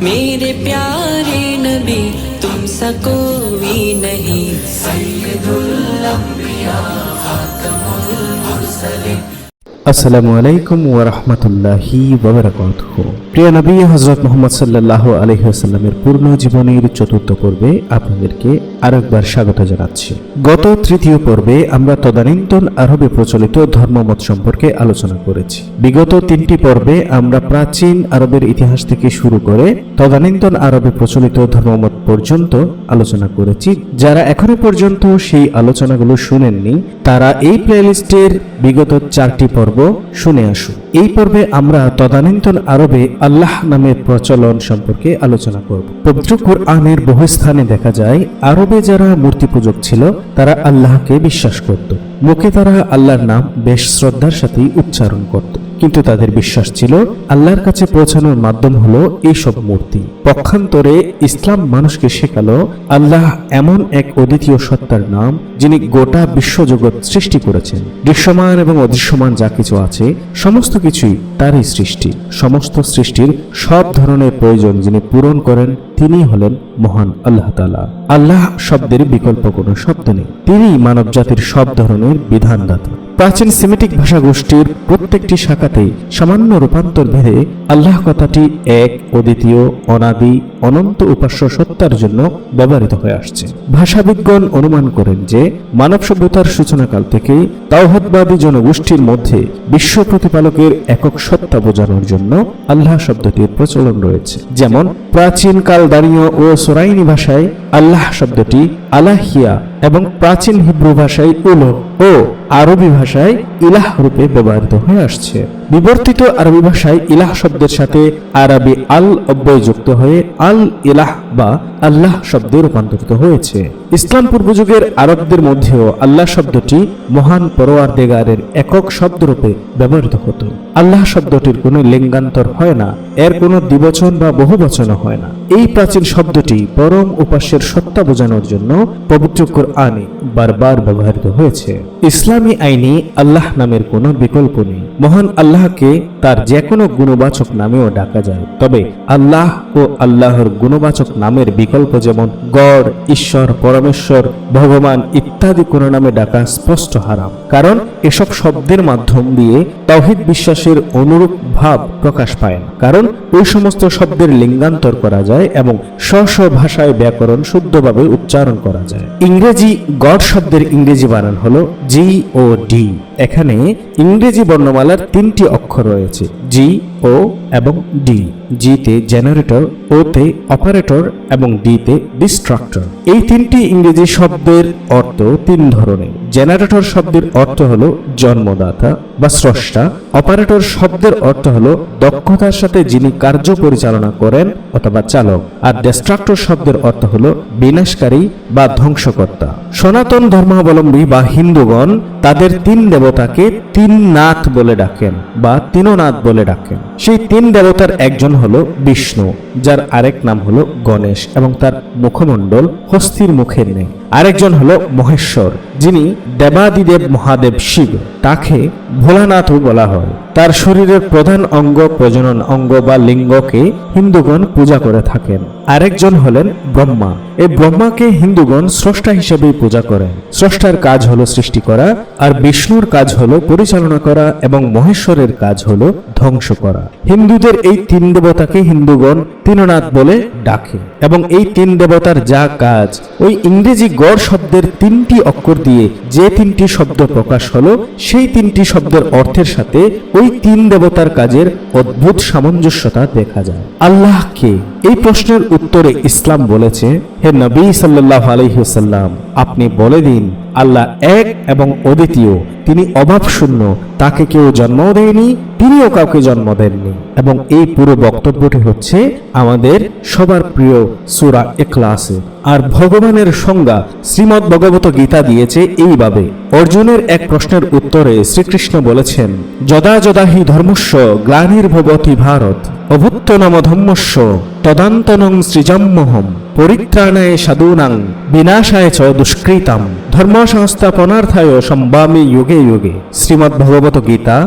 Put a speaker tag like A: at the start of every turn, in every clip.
A: میرے پیارے نبی تم سکوی نہیں۔ سید الانبیاء خاتم المرسلین
B: আসসালামু আলাইকুম ওয়া রাহমাতুল্লাহি ওয়া বারাকাতুহু। প্রিয় নবী হযরত মুহাম্মদ সাল্লাল্লাহু আলাইহি ওয়াসাল্লামের পূর্ণ জীবনের চতুর্থ পর্বে আপনাদেরকে আরেকবার স্বাগত জানাচ্ছি। গত তৃতীয় পর্বে আমরা তদানীন্তন আরবে প্রচলিত ধর্মমত সম্পর্কে আলোচনা করেছি। বিগত তিনটি পর্বে আমরা প্রাচীন আরবের ইতিহাস থেকে শুরু করে তদানীন্তন আরবে প্রচলিত ধর্মমত পর্যন্ত আলোচনা করেছি। যারা এখনও পর্যন্ত সেই আলোচনাগুলো শুনেননি, তারা এই প্লেলিস্টের বিগত চারটি পর্ব শুনে আসুন এই পর্বে আমরা তদানীন্তন আরবে আল্লাহ নামের প্রচলন সম্পর্কে আলোচনা করব। পবিত্র কোরআনের বহু স্থানে দেখা যায়, আরবে যারা মূর্তি পূজক ছিল, তারা আল্লাহকে বিশ্বাস করত। মুখে তারা আল্লাহর নাম বেশ শ্রদ্ধার সাথেই উচ্চারণ করত। কিন্তু তাদের বিশ্বাস ছিল, আল্লাহর কাছে পৌঁছানোর মাধ্যম হলো এইসব মূর্তি। পক্ষান্তরে ইসলাম মানুষকে শেখালো, আল্লাহ এমন এক অদ্বিতীয় সত্তার নাম, যিনি গোটা বিশ্বজগৎ সৃষ্টি করেছেন। দৃশ্যমান এবং অদৃশ্যমান যা কিছু আছে, সমস্ত কিছুই তারই সৃষ্টি। সমস্ত সৃষ্টির সব ধরনের প্রয়োজন যিনি পূরণ করেন তিনি হলেন মহান আল্লাহ তালা আল্লাহ শব্দের বিকল্প কোনো শব্দ নেই। তিনি মানব জাতির সব ধরনের বিধানদাতা। প্রাচীন সেমিটিক ভাষা গোষ্ঠীর প্রত্যেকটি শাখাতেই সামান্য রূপান্তর ভেদে আল্লাহ কথাটি এক অদ্বিতীয় অনাদি, অনন্ত উপাস্য সত্তার জন্য ব্যবহৃত হয়ে আসছে। ভাষাবিজ্ঞান অনুমান করেন যে, মানব সভ্যতার সূচনাকাল থেকেই তাওহদবাদী জনগোষ্ঠীর মধ্যে বিশ্ব প্রতিপালকের একক সত্তা বোঝানোর জন্য আল্লাহ শব্দটির প্রচলন রয়েছে। যেমন, প্রাচীন কাল দাঁড়ীয় ও সোরাইনি ভাষায় আল্লাহ শব্দটি আলাহিয়া এবং প্রাচীন হিব্রু ভাষায় উলো ও আরবি ভাষায় ইলাহ রূপে ব্যবহৃত হয়ে আসছে। বিবর্তিত আরবি ভাষায় ইলাহ শব্দের সাথে আরবি আল অব্যয় যুক্ত হয়ে আল ইলাহ বা আল্লাহ শব্দে রূপান্তরিত হয়েছে। ইসলাম পূর্বযুগের আরবদের মধ্যেও আল্লাহ শব্দটি মহান পরোয়ার দেগারের একক শব্দরূপে ব্যবহৃত হতো। আল্লাহ শব্দটির কোনো লিঙ্গান্তর হয় না, এর কোনো দ্বিবচন বা বহুবচনও হয় না। এই প্রাচীন শব্দটি পরম উপাস্যের সত্তা বোঝানোর জন্য পবিত্র কোরআনে বারবার ব্যবহৃত হয়েছে। ইসলামী আইনে আল্লাহ নামের কোনো বিকল্প নেই। মহান আল্লাহকে তার যে কোনো গুণবাচক নামেও ডাকা যায়। তবে আল্লাহ ও আল্লাহর গুণবাচক নামের বিকল্প যেমন গড়, ঈশ্বর, পরমেশ্বর, ভগবান ইত্যাদি কোনো নামে ডাকা স্পষ্ট হারাম। কারণ এসব শব্দের মাধ্যম দিয়ে তৌহিদ বিশ্বাসের অনুরূপ ভাব প্রকাশ পায় না। কারণ ওই সমস্ত শব্দের লিঙ্গান্তর করা যায় এবং স্ব স্ব ভাষায় ব্যাকরণ শুদ্ধভাবে উচ্চারণ করা যায়। ইংরেজি গড শব্দের ইংরেজি বানান হলো জি ও ডি। এখানে ইংরেজি বর্ণমালার তিনটি অক্ষর রয়েছে। জি ও এবং ডি। জিতে জেনারেটর ওতে অপারেটর এবং ডিতে ডিস্ট্রাক্টর এই তিনটি ইংরেজি শব্দের অর্থ তিন ধরনের। জেনারেটর শব্দের অর্থ হলো জন্মদাতা বা স্রষ্টা। অপারেটর শব্দের অর্থ হলো দক্ষতার সাথে যিনি কার্য পরিচালনা করেন অথবা চালক। আর ডিস্ট্রাক্টর শব্দের অর্থ হলো বিনাশকারী বা ধ্বংসকর্তা। সনাতন ধর্মাবলম্বী বা হিন্দুগণ তাদের তিন দেবতাকে তিন নাথ বলে ডাকেন বা তিননাথ বলে ডাকেন। সেই তিন দেবতার একজন হলো বিষ্ণু, যার আরেক নাম হলো গণেশ এবং তার মুখমণ্ডল হস্তির মুখের নেই। আরেকজন হলো মহেশ্বর, যিনি দেবাদিদেব মহাদেব শিব, তাকে ভোলানাথও বলা হয়। তার শরীরের প্রধান অঙ্গ, প্রজনন অঙ্গ বা লিঙ্গকে হিন্দুগণ পূজা করে থাকেন। আরেকজন হলেন ব্রহ্মা এই ব্রহ্মাকে হিন্দুগণ স্রষ্টা হিসেবেই পূজা করেন। স্রষ্টার কাজ হলো সৃষ্টি করা, আর বিষ্ণুর কাজ হলো পরিচালনা করা এবং মহেশ্বরের কাজ হলো ধ্বংস করা। হিন্দুদের এই তিন দেবতাকে হিন্দুগণ তিননাথ বলে ডাকে এবং এই তিন দেবতার যা কাজ, ওই ইংরেজি গড় শব্দের তিনটি অক্ষর দিয়ে যে তিনটি শব্দ প্রকাশ হলো, সেই তিনটি শব্দের অর্থের সাথে ওই তিন দেবতার কাজের অদ্ভুত সামঞ্জস্যতা দেখা যায়। আল্লাহকে এই প্রশ্নের উত্তরে ইসলাম বলেছে হে নবী সাল্লাহ আলহিহসাল্লাম আপনি বলে দিন, আল্লাহ এক এবং অদ্বিতীয়, তিনি অভাব শূন্য তাকে কেউ জন্মও দেয়নি, তিনিও কাউকে জন্ম দেননি। এবং এই পুরো বক্তব্যটি হচ্ছে আমাদের সবার প্রিয় সুরা এখলাসে আর ভগবানের সংজ্ঞা শ্রীমদ ভগবত গীতা দিয়েছে এইভাবে। অর্জুনের এক প্রশ্নের উত্তরে শ্রীকৃষ্ণ বলেছেন, যদা যদা হি ধর্মস্ব, গ্লানির্ভবতি ভারত। অভুত্ত নম ধম্মস্য তদান্তনং সৃজম্মহম পরিত্রাণায় সাধুনাং বিনাশায় চ দুষ্কৃতাম ধর্ম সংস্থাপনার্থায় সম্বামি যুগে যুগে। শ্রীমদ্ ভগবত গীতা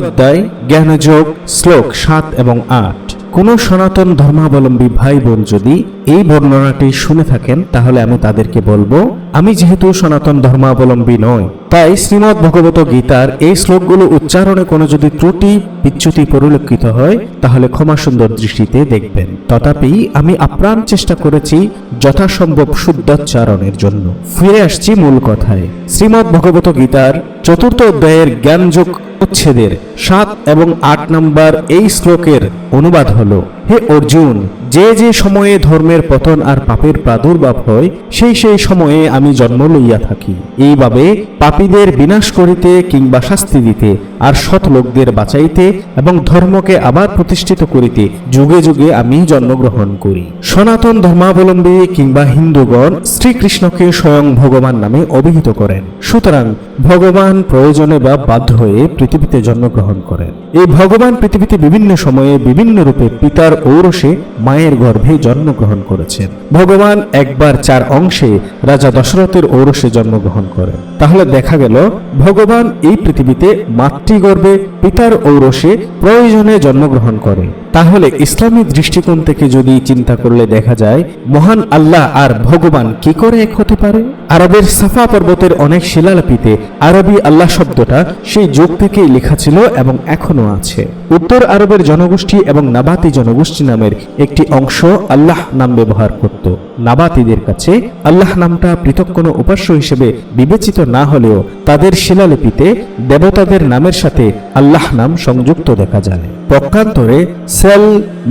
B: অধ্যায় জ্ঞানযোগ, শ্লোক সাত এবং আট। কোন সনাতন ধর্মাবলম্বী ভাই বোন যদি এই বর্ণনাটি শুনে থাকেন, তাহলে আমি তাদেরকে বলব, আমি যেহেতু সনাতন ধর্মাবলম্বী নয় তাই শ্রীমদ্ ভগবত গীতার এই শ্লোকগুলো উচ্চারণে কোনো যদি ত্রুটি, বিচ্যুতি পরিলক্ষিত হয়, তাহলে ক্ষমা সুন্দর দৃষ্টিতে দেখবেন। তথাপি আমি আপ্রাণ চেষ্টা করেছি যথাসম্ভব শুদ্ধোচ্চারণের জন্য। ফিরে আসছি মূল কথায়। শ্রীমদ্ ভগবত গীতার চতুর্থ অধ্যায়ের জ্ঞানযোগ উচ্ছেদের সাত এবং আট নম্বর এই শ্লোকের অনুবাদ হলো হে অর্জুন যে যে সময়ে ধর্মের পতন আর পাপের প্রাদুর্ভাব হয়, সেই সেই সময়ে আমি জন্ম লইয়া থাকি। এইভাবে পাপীদের বিনাশ করিতে কিংবা শাস্তি দিতে আর সৎ লোকদের বাঁচাইতে এবং ধর্মকে আবার প্রতিষ্ঠিত করিতে যুগে যুগে আমি জন্মগ্রহণ করি। সনাতন ধর্মাবলম্বী কিংবা হিন্দুগণ শ্রীকৃষ্ণকে স্বয়ং ভগবান নামে অভিহিত করেন। সুতরাং ভগবান প্রয়োজনে বা বাধ্য হয়ে পৃথিবীতে জন্মগ্রহণ করেন। এই ভগবান পৃথিবীতে বিভিন্ন সময়ে বিভিন্ন রূপে পিতার ঔরসে মায়ের গর্ভে জন্মগ্রহণ করেছেন। ভগবান একবার চার অংশে রাজা দশরথের ঔরসে জন্মগ্রহণ করেন। তাহলে দেখা গেল, ভগবান এই পৃথিবীতে মাতৃগর্ভে পিতার ঔরসে প্রয়োজনে জন্মগ্রহণ করে তাহলে ইসলামী দৃষ্টিকোণ থেকে যদি চিন্তা করলে দেখা যায়, মহান আল্লাহ আর ভগবান কি করে এক হতে পারে? আরবের সাফা পর্বতের অনেক শিলালিপিতে আরবি আল্লাহ শব্দটা সেই যুগ থেকেই লেখা ছিল এবং এখনও আছে। উত্তর আরবের জনগোষ্ঠী এবং নাবাতি জনগোষ্ঠী নামের একটি অংশ আল্লাহ নাম ব্যবহার করত। নাবাতিদের কাছে আল্লাহ নামটা পৃথক কোনো উপাস্য হিসেবে বিবেচিত না হলেও তাদের শিলালিপিতে দেবতাদের নামের সাথে আল্লাহ নাম সংযুক্ত দেখা যায়। পক্ষান্তরে সেল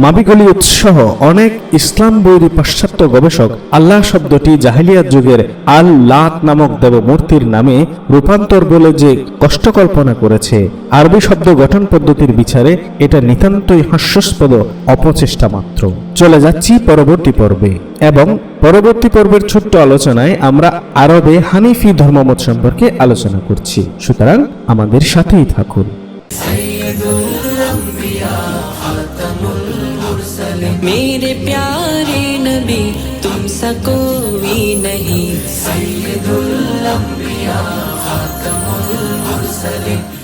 B: মাবিগলি উৎসহ অনেক ইসলাম বৈরী পাশ্চাত্য গবেষক আল্লাহ শব্দটি জাহিলিয়াত যুগের আল লাত নামক দেবমূর্তির নামে রূপান্তর বলে যে কষ্ট কল্পনা করেছে, আরবি শব্দ গঠন পদ্ধতির বিচারে এটা নিতান্তই হাস্যস্পদ অপচেষ্টা মাত্র। চলে যাচ্ছি পরবর্তী পর্বে। এবং পরবর্তী পর্বের ছোট্ট আলোচনায় আমরা আরবে হানিফি ধর্মমত সম্পর্কে আলোচনা করছি সুতরাং আমাদের সাথেই থাকুন
A: मेरे प्यारे नबी तुम सा कोई नहीं सैयदुल अंबिया खातमुल मुरसलीन